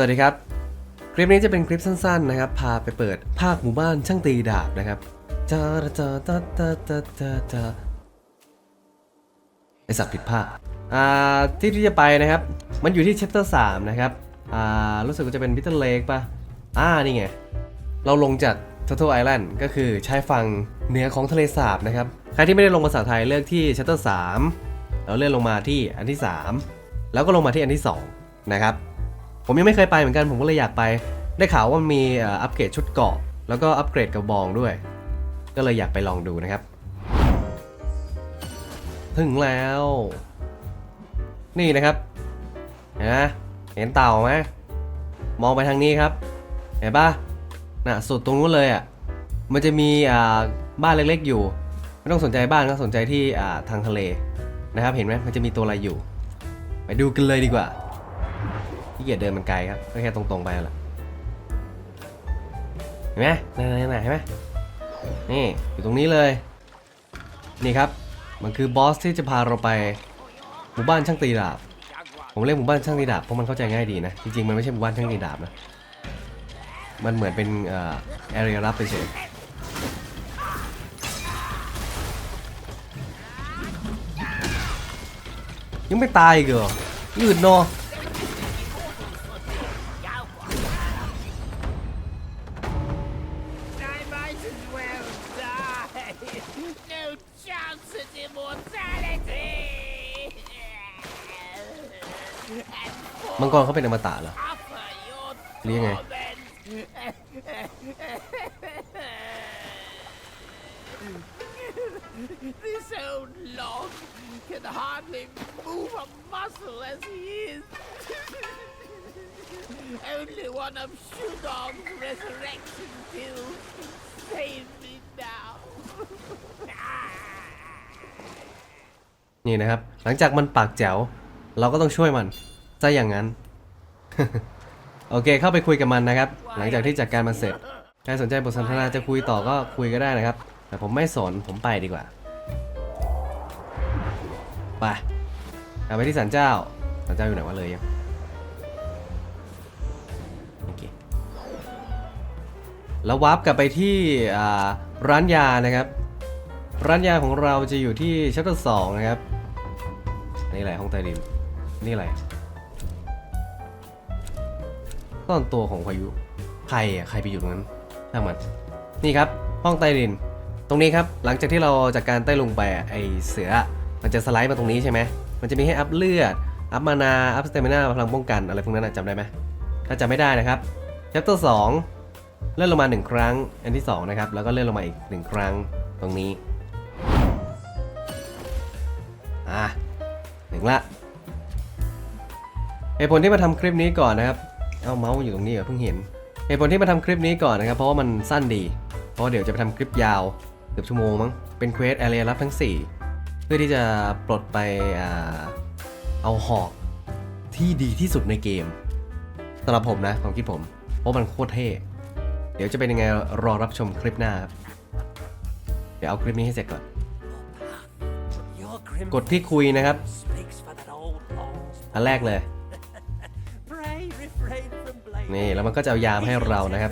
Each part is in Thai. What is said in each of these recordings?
สวัสดีครับ คลิปนี้จะเป็นคลิปสั้น ๆ นะครับ พาไปเปิดภาคหมู่บ้านช่างตีดาบนะครับจ้าจ้าจ้าจ้าจ้าจ้าจ้าไอสัตว์ผิดภาคอ่าที่ที่จะไปนะครับ มันอยู่ที่เชปเตอร์3นะครับ อ่า รู้สึกว่าจะเป็นบิทเทิลเลกป่ะ อ่า นี่ไง เราลงจาก Turtle Island ก็คือชายฝั่งเหนือของทะเลสาบนะครับ ใครที่ไม่ได้ลงภาษาไทยเลือกที่ Chapter 3แล้วเลื่อนลงมาที่อันที่ 3 แล้วก็ลงมาที่อันที่ 2 นะครับ ผมยังไม่เคยไปเหมือนกันผมก็เลยอยากไป ได้ข่าวว่ามีอัปเกรดชุดเกาะ แล้วก็อัปเกรดกระบองด้วย ก็เลยอยากไปลองดูนะครับ ถึงแล้ว นี่นะครับเห็นไหมเห็นเต่าไหมมองไปทางนี้ครับ เห็นปะน่ะสุดตรงนู้นเลยอะมันจะมีอ่าบ้านเล็กๆอยู่ ไม่ต้องสนใจบ้านก็สนใจที่อ่าทางทะเลนะครับ เห็นไหมมันจะมีตัวอะไรอยู่ ไปดูกันเลยดีกว่า ที่เกียจเดินมันไกลครับก็แค่ตรงๆไปแหละเห็นไหมนั่นๆเห็นไหมนี่อยู่ตรงนี้เลย นี่ครับ มันคือบอสที่จะพาเราไปหมู่บ้านช่างตีดาบ ผมเรียกหมู่บ้านช่างตีดาบเพราะมันเข้าใจง่ายดีนะ จริงๆมันไม่ใช่หมู่บ้านช่างตีดาบนะ มันเหมือนเป็นเอ่อแอเรียรับไปเฉยยังไม่ตายอีกเหรอยืดเนอะ งกรเขาเป็นอมตะเหรอ Offer your หรือยังไง torment. This old log can hardly move a muscle as he is. Only one of Shoe Dog's resurrection pills can save me now. นี่นะครับ หลังจากมันปากแจ๋ว เราก็ต้องช่วยมัน ซะอย่างนั้น โอเคเข้าไปคุยกับมันนะครับ หลังจากที่จัดการมันเสร็จใครสนใจบทสนทนาจะคุยต่อก็คุยก็ได้นะครับ แต่ผมไม่สนผมไปดีกว่าไปไปที่ศาลเจ้าศาลเจ้าอยู่ไหนวะเลยยังโอเคแล้ววาร์ปกลับไปที่ร้านยานะครับ ร้านยาของเราจะอยู่ที่ชั้นสองนะครับนี่อะไรห้องใต้ดินนี่อะไร ต้นตัวของพายุ ใครอะใครไปอยู่ตรงนั้นช่างมันนี่ครับ ห้องใต้ดิน ตรงนี้ครับ หลังจากที่เราจากการใต้ลงไปอะไอเสือ มันจะสไลด์มาตรงนี้ใช่ไหม มันจะมีให้อัพเลือด อัพมานา อัพสเตมินาพลังป้องกันอะไรพวกนั้นนะจำได้ไหม ถ้าจำไม่ได้นะครับแชปเตอร์สองเลื่อนลงมาหนึ่งครั้ง อันที่สองนะครับ แล้วก็เลื่อนลงมาอีกหนึ่งครั้งตรงนี้ อะถึงละเหตุผลที่มาทำคลิปนี้ก่อนนะครับ เอาเมาส์อยู่ตรงนี้เหรอเพิ่งเห็นเหตุผลที่มาทำคลิปนี้ก่อนนะครับ เพราะว่ามันสั้นดี เพราะว่าเดี๋ยวจะไปทำคลิปยาวเกือบชั่วโมงมั้งเป็นเควสแอเรียรับทั้ง 4 เพื่อที่จะปลดไปอเอาหอกที่ดีที่สุดในเกมสำหรับผมนะความคิดผม เพราะมันโคตรเท่เดี๋ยวจะเป็นยังไงรอรับชมคลิปหน้าครับเดี๋ยวเอาคลิปนี้ให้เสร็จก่อน กดที่คุยนะครับ อันแรกเลย นี่ แล้วมันก็จะเอายามให้เรานะครับ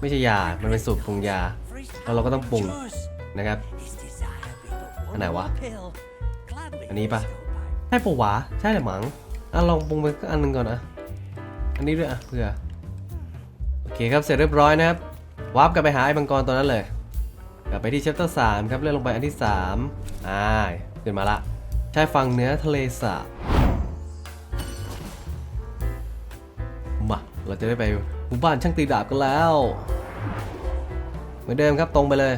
ไม่ใช่ยา มันเป็นสูตรปรุงยา แล้วเราก็ต้องปรุงนะครับอันไหนวะ อันนี้ปะใช่ปะวะ ใช่แหละมั้งอะลองปรุงไปอันหนึ่งก่อนนะอันนี้ด้วยอะเผื่อโอเคครับเสร็จเรียบร้อยนะครับวาร์ปกลับไปหาไอ้มังกรตัวนั้นเลย กลับไปที่เชปเตอร์สามครับเลื่อนลงไปอันที่สามอ่าขึ้นมาละใช่ฝั่งเหนือทะเลสาบ เราจะได้ไปหมู่บ้านช่างตีดาบกันแล้ว เหมือนเดิมครับตรงไปเลย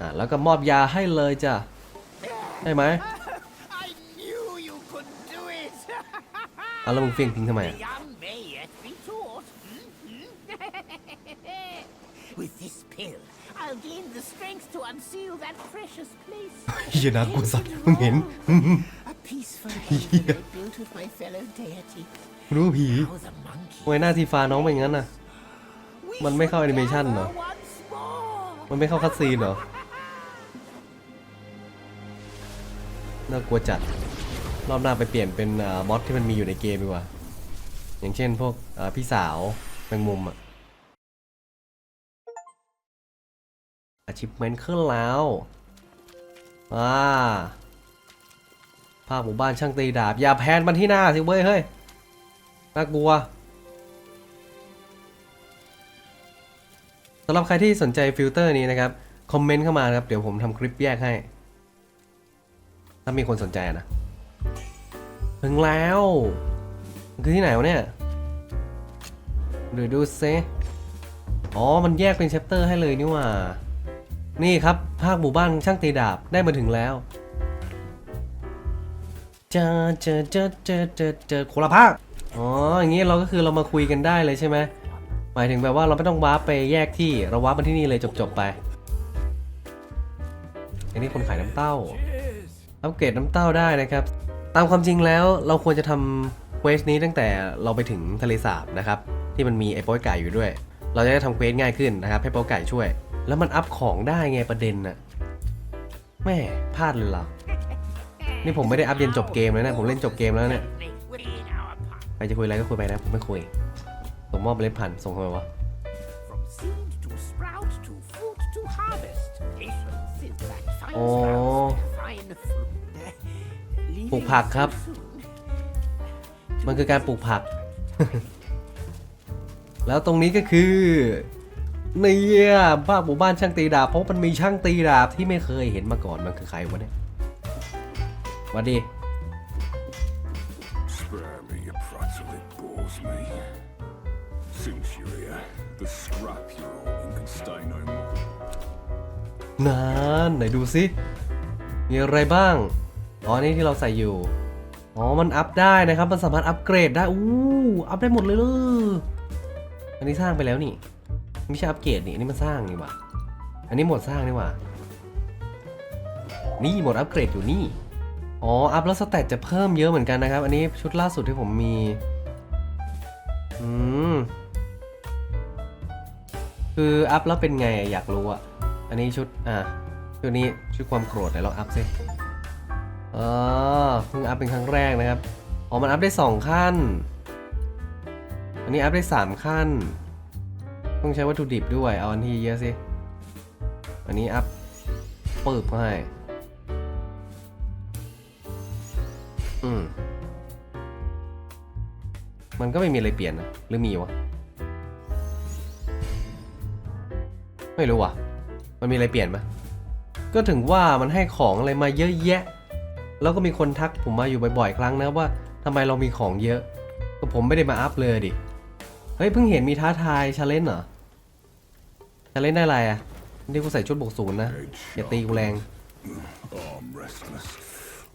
อะแล้วก็มอบยาให้เลยจ้ะใช่ไหม I knew you could do it. อะแล้วมึงเฟี้ยงทิ้งทำไมอะ Young may yet be taught. Mhm. With this pill, I'll gain the strength to unseal that precious place. เฮียนะกูสัตว์มึงเห็น A peaceful haven I built with my fellow deity. รู้ผี Now the monkey. ทำไมหน้าทีฟ้าน้องเป็นอย่างนั้นน่ะ We มันไม่เข้า shall animation เหรอ gather once more. มันไม่เข้าคัดซีนเหรอ น่ากลัวจัด รอบหน้าไปเปลี่ยนเป็นอ่ามอดที่มันมีอยู่ในเกมดีกว่า อย่างเช่นพวกอ่าพี่สาวแมงมุมอะ achievement ขึ้นแล้ว อ่า ภาพหมู่บ้านช่างตีดาบ อย่าแพนมันที่หน้าสิเว้ยเฮ้ยน่ากลัวสำหรับใครที่สนใจฟิลเตอร์นี้นะครับ คอมเมนต์เข้ามานะครับ เดี๋ยวผมทำคลิปแยกให้ ถ้ามีคนสนใจนะ ถึงแล้วคือที่ไหนวะเนี่ยเดี๋ยวดูซิอ๋อ มันแยกเป็นแชปเตอร์ให้เลยนี่ว่า นี่ครับ ภาคหมู่บ้านช่างตีดาบได้มาถึงแล้ว เจอเจอเจอเจอเจอเจอคนละภาคอ๋ออย่างงี้เราก็คือเรามาคุยกันได้เลยใช่ไหมหมายถึงแบบว่าเราไม่ต้องวาร์ปไปแยกที่เราวาร์ปมาที่นี่เลยจบๆไป อันนี้คนขายน้ำเต้าอัปเกรดน้ำเต้าได้นะครับ ตามความจริงแล้วเราควรจะทำเควสนี้ตั้งแต่เราไปถึงทะเลสาบนะครับ ที่มันมีไอ้โป๊ยไก่อยู่ด้วย เราจะได้ทำเควสง่ายขึ้นนะครับ ให้โป๊ยไก่ช่วย แล้วมันอัพของได้ไงประเด็นน่ะแม่พลาดเลยเหรอ นี่ผมไม่ได้อัพเย็นจบเกมเลยนะ ผมเล่นจบเกมแล้วเนี่ย Within our path. ใครจะคุยอะไรก็คุยไปนะ ผมไม่คุย ส่งมอบเมล็ดพันธุ์ส่งทำไมวะ From seed to sprout to fruit to harvest. Patience is that fine Oh. sprout, fine fruit. ปลูกผักครับ Leaving too soon. มันคือการปลูกผัก แล้วตรงนี้ก็คือเนี่ยบ้านหมู่บ้านช่างตีดาบเพราะมันมีช่างตีดาบที่ไม่เคยเห็นมาก่อนมันคือใครวะเนี่ย หวัสดี Spare me, you prattle, it bores me. Since you're here, the scrap you're holding can stay no more. นานไหนดูสิมีอะไรบ้าง อ๋อ นี่ที่เราใส่อยู่ อ๋อ มันอัพได้นะครับ มันสามารถอัพเกรดได้ อู้ อัพได้หมดเลยเลยอันนี้สร้างไปแล้วนี่ ไม่ใช่อัพเกรดนี่ อันนี่มันสร้างนี่หว่า อันนี้หมดสร้างนี่หว่า นี่หมดอัพเกรดอยู่นี่ อ๋อ อัพแล้วสแตทจะเพิ่มเยอะเหมือนกันนะครับ อันนี้ชุดล่าสุดที่ผมมี อืม คืออัพแล้วเป็นไงอยากรู้อะอันนี้ชุด อะ ชุดนี้ชุดความโกรธไหนลองอัพสิเออเพิ่งอัพเป็นครั้งแรกนะครับ อ๋อ มันอัพได้ 2 ขั้น อันนี้อัพได้ 3 ขั้น ต้องใช้วัตถุดิบด้วย เอาอันที่เยอะสิ อันนี้อัพปืบให้ อืม มันก็ไม่มีอะไรเปลี่ยนนะ หรือมีวะ ไม่รู้ว่ะ มันมีอะไรเปลี่ยนไหมก็ถึงว่ามันให้ของอะไรมาเยอะแยะ แล้วก็มีคนทักผมมาอยู่บ่อยๆ ครั้งนะว่าทำไมเรามีของเยอะ ก็ผมไม่ได้มาอัพเลยดิ เฮ้ยเพิ่งเห็นมีท้าทายชาเลนจ์เหรอ ชาเลนจ์ได้อะไรอะนี่กูใส่ชุดบกศูนย์นะ อย่าตีกูแรง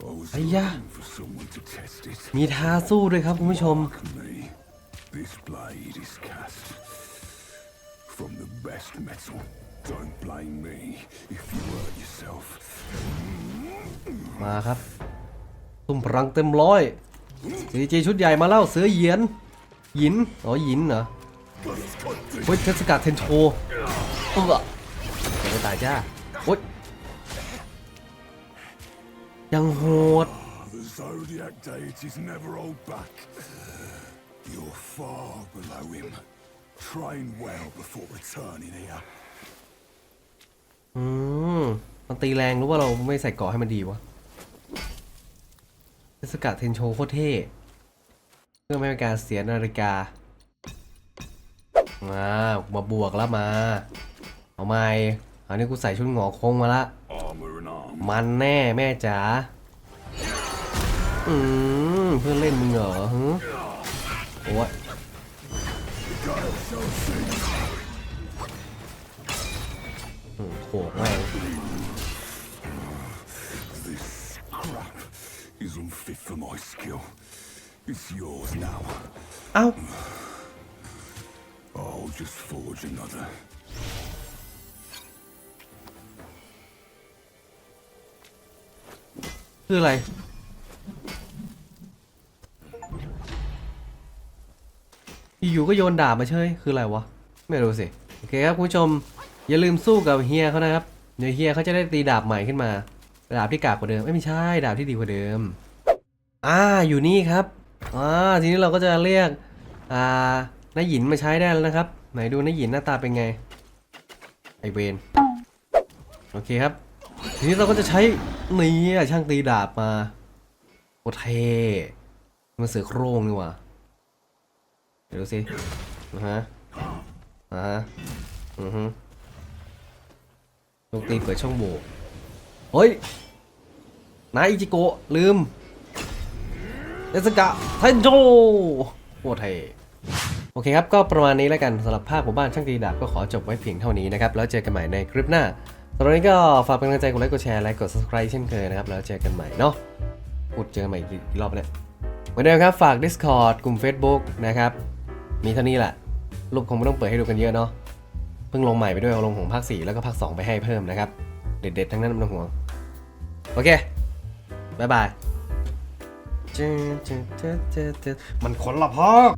I'm restless. I was Aya. looking for someone to test it. มีท้าสู้ด้วยครับคุณผู้ชม Me, this blade is cast from the best metal. Don't blame me if you hurt yourself. มาครับตุ้มพลังเต็มร้อยซีจีชุดใหญ่มาแล้วเสือเหยียน หยิน อ๋อหยินเหรอเฮ้ยเทศกาลเทนโชเออจะไปตายจ้า ยังโหด The zodiac deities never hold back. You're far below him. Train well before returning here. อืม มันตีแรงหรือว่าเราไม่ใส่เกราะให้มันดีวะเทศกาลเทนโชโคตรเท่เพื่อไม่เป็นการเสียนาฬิกา มา มาบวกแล้วมา เอาไม่อันนี้กูใส่ชุดหงอคงมาละ Armor and armor. มันแน่แม่จ๋า อืมเพื่อนเล่นมึงเหรอฮึโอ้ยอืมโขกแม่ง This crap is unfit for my skill. It's yours now. เอ้า I'll just forge another. คืออะไร อยู่ก็โยนดาบมาเฉย คืออะไรวะ ไม่รู้สิ โอเคครับคุณผู้ชม อย่าลืมสู้กับเฮียเขานะครับ เดี๋ยวเฮียเขาจะได้ตีดาบใหม่ขึ้นมา ดาบที่กากกว่าเดิมไม่ใช่ ดาบที่ดีกว่าเดิม อ่า อยู่นี่ครับ อ่า ทีนี้เราก็จะเรียก อ่านายหยินมาใช้ได้แล้วนะครับ ไหนดูนายหยินหน้าตาเป็นไง ไอเวน โอเคครับ ทีนี้เราก็จะใช้นี่อะช่างตีดาบมาโอเทมันเสือโครงนี่ว่าเดี๋ยวดูสินะฮะอ่าฮะอือฮึลูกตีเปิดช่องโหว่เฮ้ยนายอิจิโกะลืมเอสกะไทโจโอเทโอเคครับ ก็ประมาณนี้แล้วกันสำหรับภาคหมู่บ้านช่างตีดาบก็ขอจบไว้เพียงเท่านี้นะครับ แล้วเจอกันใหม่ในคลิปหน้า สำหรับนนี้ก็ฝากเป็นกำลังใจกดไลค์กดแชร์และกด subscribe เช่นเคยนะครับ แล้วเจอกันใหม่เนาะพูดเจอกันใหม่อีกรอบเนี่ยเหมือนเดิมครับฝาก Discord กลุ่ม Facebook นะครับ มีเท่านี้แหละ รูปคงไม่ต้องเปิดให้ดูกันเยอะเนาะเพิ่งลงใหม่ไปด้วยเอาลงของภาค 4 แล้วก็ภาค 2 ไปให้เพิ่มนะครับ เด็ดๆ ทั้งนั้นไม่ต้องห่วง โอเคบายบายมันคนละภาค